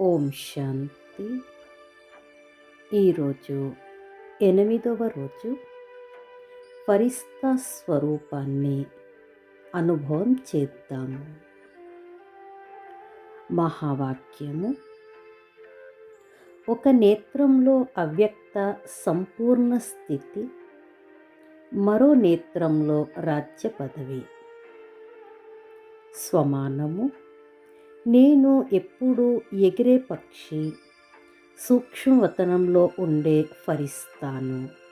ఓం శాంతి. ఈరోజు ఎనిమిదవ రోజు ఫరిస్తా స్వరూపాన్ని అనుభవం చేద్దాము. మహావాక్యము. ఒక నేత్రంలో అవ్యక్త సంపూర్ణ స్థితి మరో నేత్రంలో రాజ్య పదవి. స్వమానము. నేను ఎప్పుడూ ఎగిరే పక్షి సూక్ష్మవతనంలో ఉండే ఫరిస్తాను.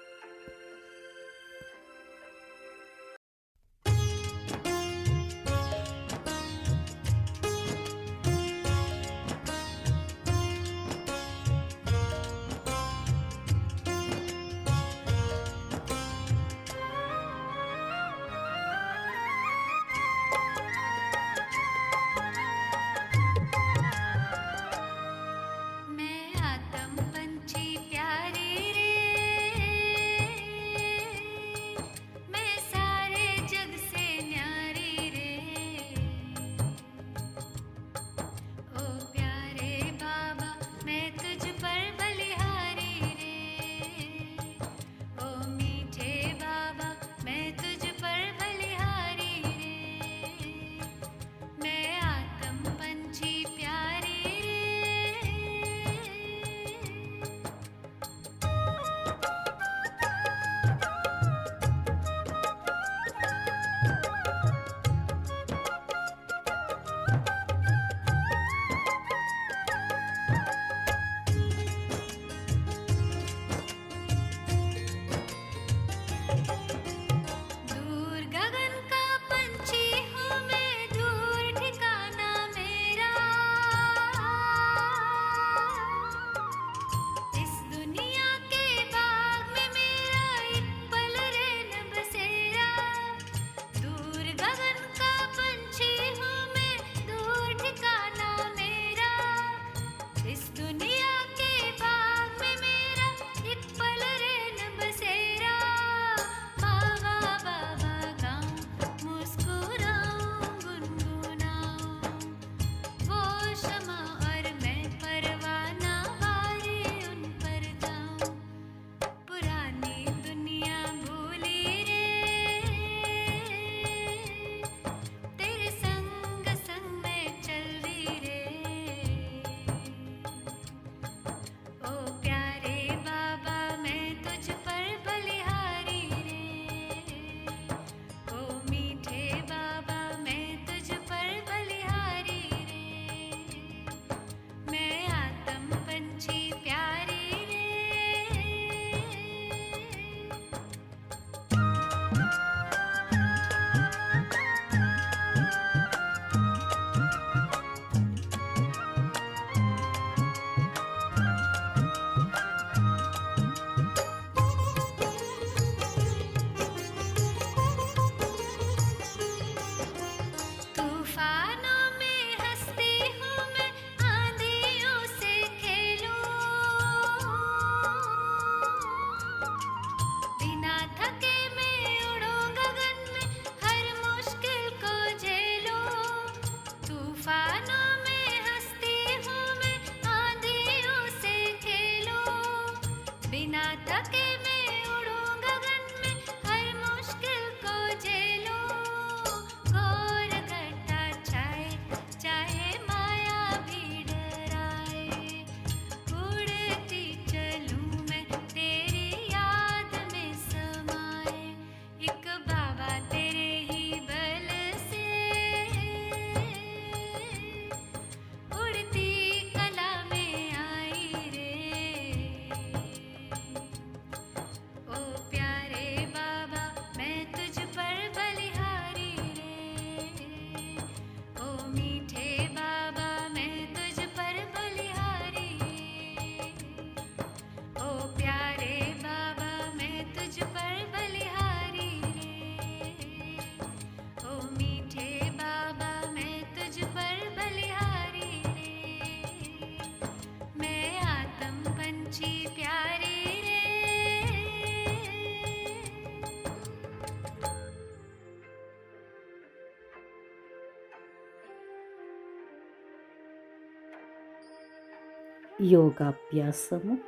యోగాభ్యాసము.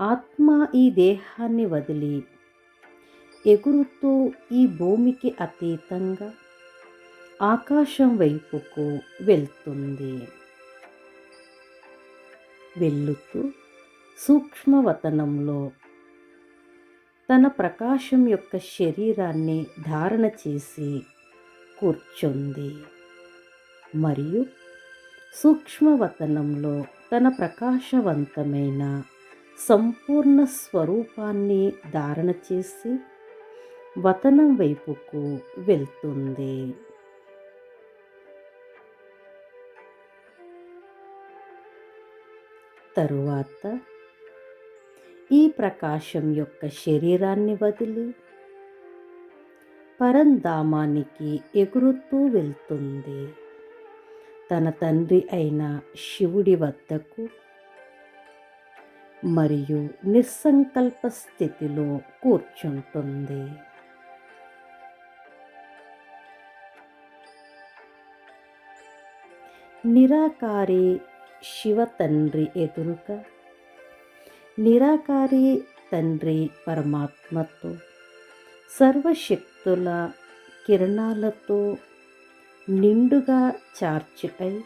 ఆత్మ ఈ దేహాన్ని వదిలి ఎగురుతూ ఈ భూమికి అతీతంగా ఆకాశం వైపుకు వెళ్తుంది. వెళ్ళుతూ సూక్ష్మవతనంలో తన ప్రకాశం యొక్క శరీరాన్ని ధారణ చేసి కూర్చుంది. మరియు సూక్ష్మవతనంలో తన ప్రకాశవంతమైన సంపూర్ణ స్వరూపాన్ని ధారణ చేసి వతనం వైపుకు వెళ్తుంది. తరువాత ఈ ప్రకాశం యొక్క శరీరాన్ని వదిలి పరంధామానికి ఎగురుతూ వెళ్తుంది. తన తండ్రి అయిన శివుడి వద్దకు మరియు నిస్సంకల్ప స్థితిలో కూర్చుంటుంది. నిరాకారి శివ తండ్రి ఎదురుగా నిరాకారి తండ్రి పరమాత్మతో సర్వశక్తుల కిరణాలతో నిండుగా చార్చి అయి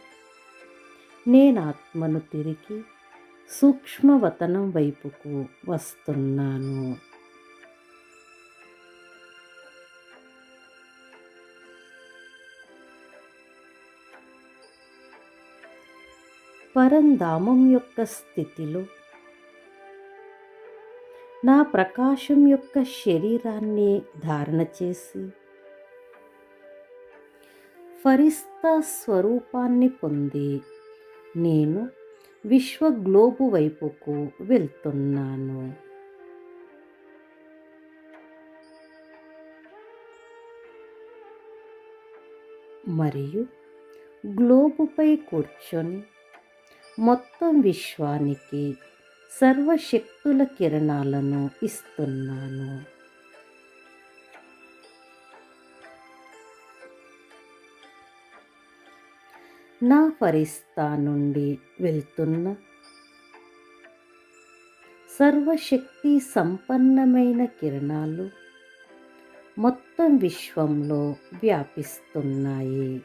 నేనాత్మను తిరిగి సూక్ష్మవతనం వైపుకు వస్తున్నాను. పరంధామం యొక్క స్థితిలో నా ప్రకాశం యొక్క శరీరాన్ని ధారణ చేసి ఫరిస్తా స్వరూపాన్ని పొంది నేను విశ్వ గ్లోబు వైపుకు వెళ్తున్నాను. మరియు గ్లోబుపై కూర్చొని మొత్తం విశ్వానికి సర్వశక్తుల కిరణాలను ఇస్తున్నాను. నా ఫరిస్తా నుండి వెళ్తున్న సర్వశక్తి సంపన్నమైన కిరణాలు మొత్తం విశ్వంలో వ్యాపిస్తున్నాయి.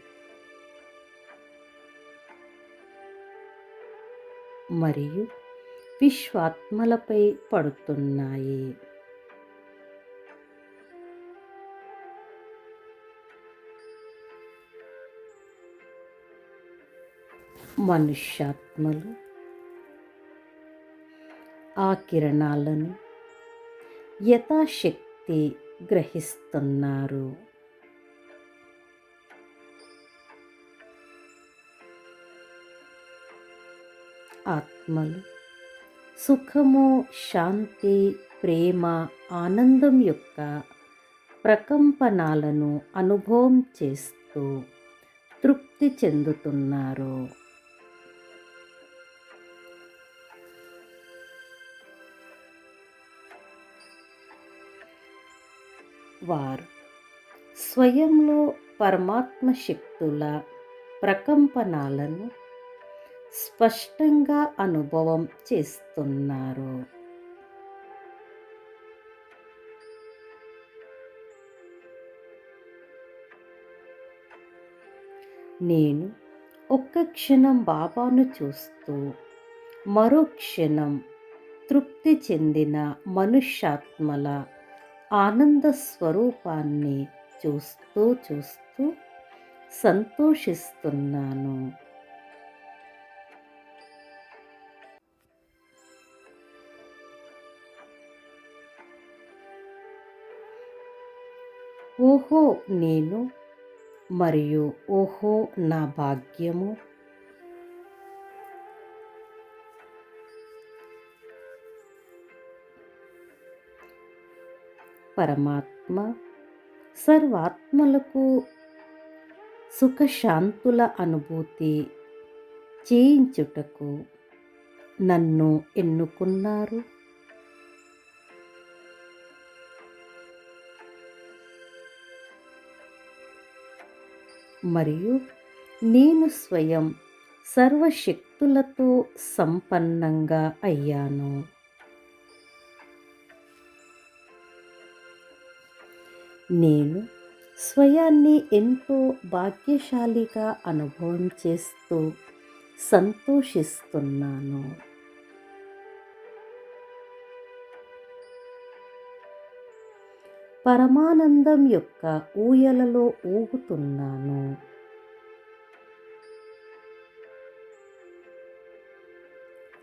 మరియు విశ్వాత్మలపై పడుతున్నాయి. మనుష్యాత్మలు ఆ కిరణాలను యథాశక్తి గ్రహిస్తున్నారు. ఆత్మలు సుఖము శాంతి ప్రేమ ఆనందం యొక్క ప్రకంపనాలను అనుభవం చేస్తూ తృప్తి చెందుతున్నారు. వారు. స్వయంలో పరమాత్మ శక్తుల ప్రకంపనాలను స్పష్టంగా అనుభవం చేస్తున్నారు. నేను ఒక్క క్షణం బాబాను చూస్తూ మరో క్షణం తృప్తి చెందిన మనుష్యాత్మల ఆనంద స్వరూపాన్ని చూస్తూ చూస్తూ సంతోషిస్తున్నాను. ఓహో నేను మరియు ఓహో నా భాగ్యము పరమాత్మ సర్వాత్మలకు సుఖశాంతుల అనుభూతి చేయించుటకు నన్ను ఎన్నుకున్నారు. మరియు నేను స్వయం సర్వశక్తులతో సంపన్నంగా అయ్యాను. నేను స్వయాన్ని ఎంతో భాగ్యశాలిగా అనుభవం చేస్తూ సంతోషిస్తున్నాను. పరమానందం యొక్క ఊయలలో ఊగుతున్నాను.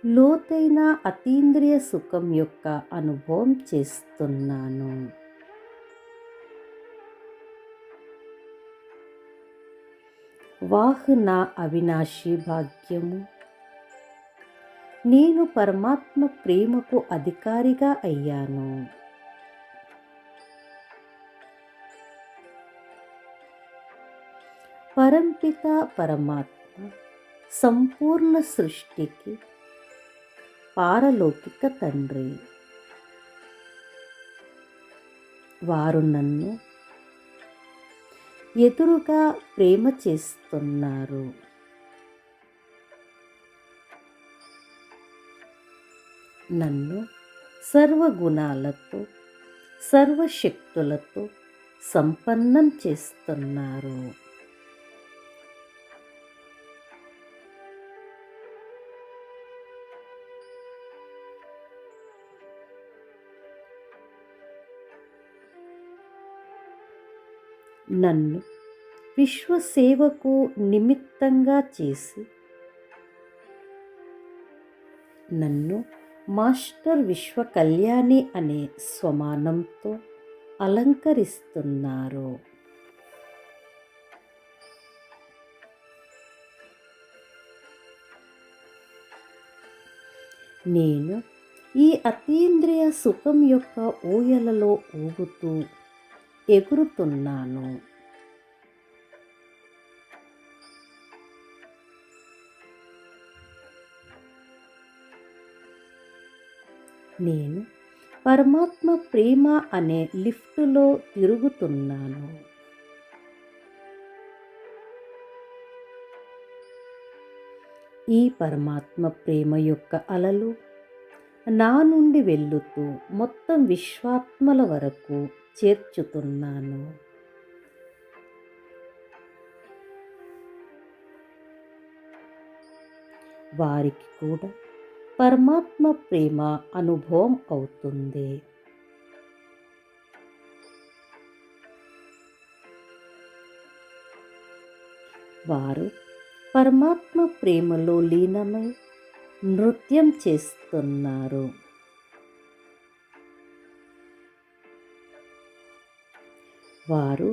లోతైన అతీంద్రియ సుఖం యొక్క అనుభవం చేస్తున్నాను. వాహ్ నా అవినాశి భాగ్యము. నేను పరమాత్మ ప్రేమకు అధికారిగా అయ్యాను. పరంపిత పరమాత్మ సంపూర్ణ సృష్టికి పారలౌకిక తండ్రి. వారు నన్ను ఎదురుగా ప్రేమ చేస్తున్నారు. నన్ను సర్వగుణాలతో సర్వశక్తులతో సంపన్నం చేస్తున్నారు. నన్ను విశ్వసేవకు నిమిత్తంగా చేసి. నన్ను మాస్టర్ విశ్వ కళ్యాణి అనే స్వమానంతో అలంకరిస్తున్నారు. నేను ఈ అతీంద్రియ సుఖం యొక్క ఊయలలో ఊగుతూ ఎగురుతున్నాను. నేను పరమాత్మ ప్రేమ అనే లిఫ్టులో తిరుగుతున్నాను. ఈ పరమాత్మ ప్రేమ యొక్క అలలు నా నుండి వెళ్ళుతూ మొత్తం విశ్వాత్మల వరకు చేర్చుతున్నాను. వారికి కూడా పరమాత్మ ప్రేమ అనుభవం అవుతుంది. వారు పరమాత్మ ప్రేమలో లీనమై నృత్యం చేస్తున్నారు. వారు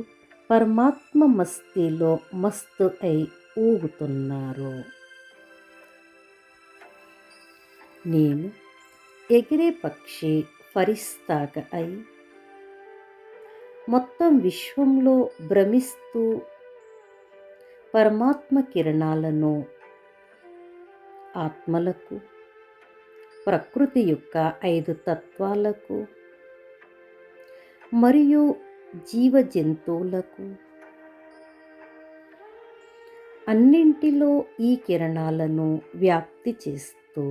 పరమాత్మ మస్తీలో మస్తు అయి ఊగుతున్నారు. నేను ఎగిరే పక్షి ఫరిస్తాగా అయి మొత్తం విశ్వంలో భ్రమిస్తూ పరమాత్మ కిరణాలను ఆత్మలకు ప్రకృతి యొక్క ఐదు తత్వాలకు మరియు జీవ జంతువులకు అన్నింటిలో ఈ కిరణాలను వ్యాప్తి చేస్తూ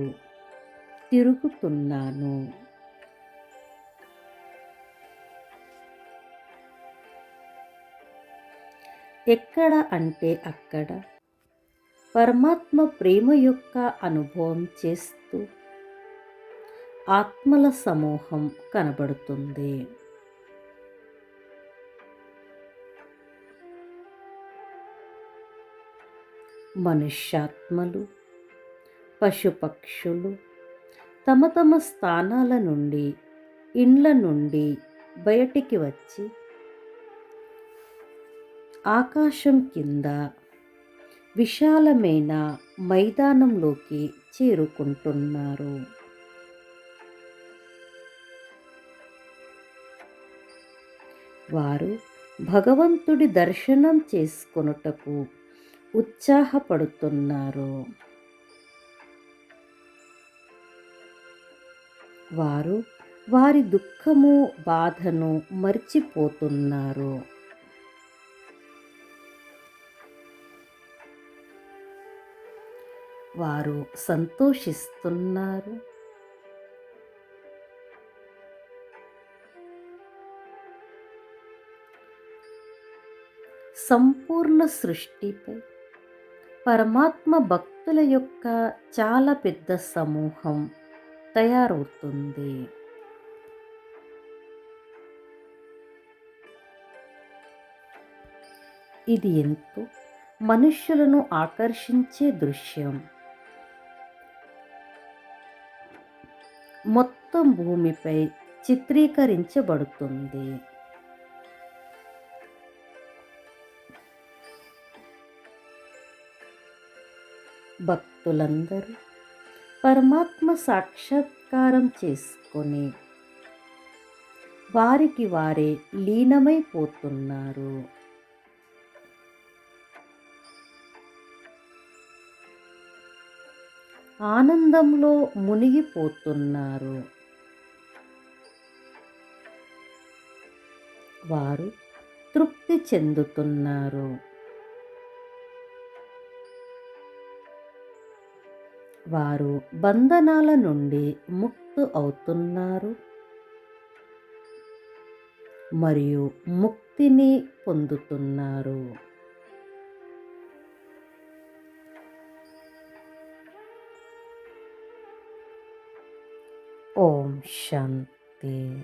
తిరుగుతున్నాను. ఎక్కడ అంటే అక్కడ పరమాత్మ ప్రేమ యొక్క అనుభవం చేస్తూ ఆత్మల సమూహం కనబడుతుంది. మనుష్యాత్మలు పశుపక్షులు తమ తమ స్థానాల నుండి ఇండ్ల నుండి బయటికి వచ్చి ఆకాశం కింద విశాలమైన మైదానంలోకి చేరుకుంటున్నారు. వారు భగవంతుడి దర్శనం చేసుకొనుటకు ఉత్సాహపడుతున్నారు. వారు వారి దుఃఖము బాధను మర్చిపోతున్నారు. వారు సంతోషిస్తున్నారు. సంపూర్ణ సృష్టిపై పరమాత్మ భక్తుల యొక్క చాలా పెద్ద సమూహం తయారవుతుంది. ఇది ఎంతో మనుష్యులను ఆకర్షించే దృశ్యం. మొత్తం భూమిపై చిత్రీకరించబడుతుంది. భక్తులందరూ పరమాత్మ సాక్షాత్కారం చేసుకొని వారికి వారే లీనమైపోతున్నారు ఆనందంలో మునిగిపోతున్నారు. వారు తృప్తి చెందుతున్నారు. వారు బంధనాల నుండి ముక్తు అవుతున్నారు. మరియు ముక్తిని పొందుతున్నారు. ఓం శాంతి.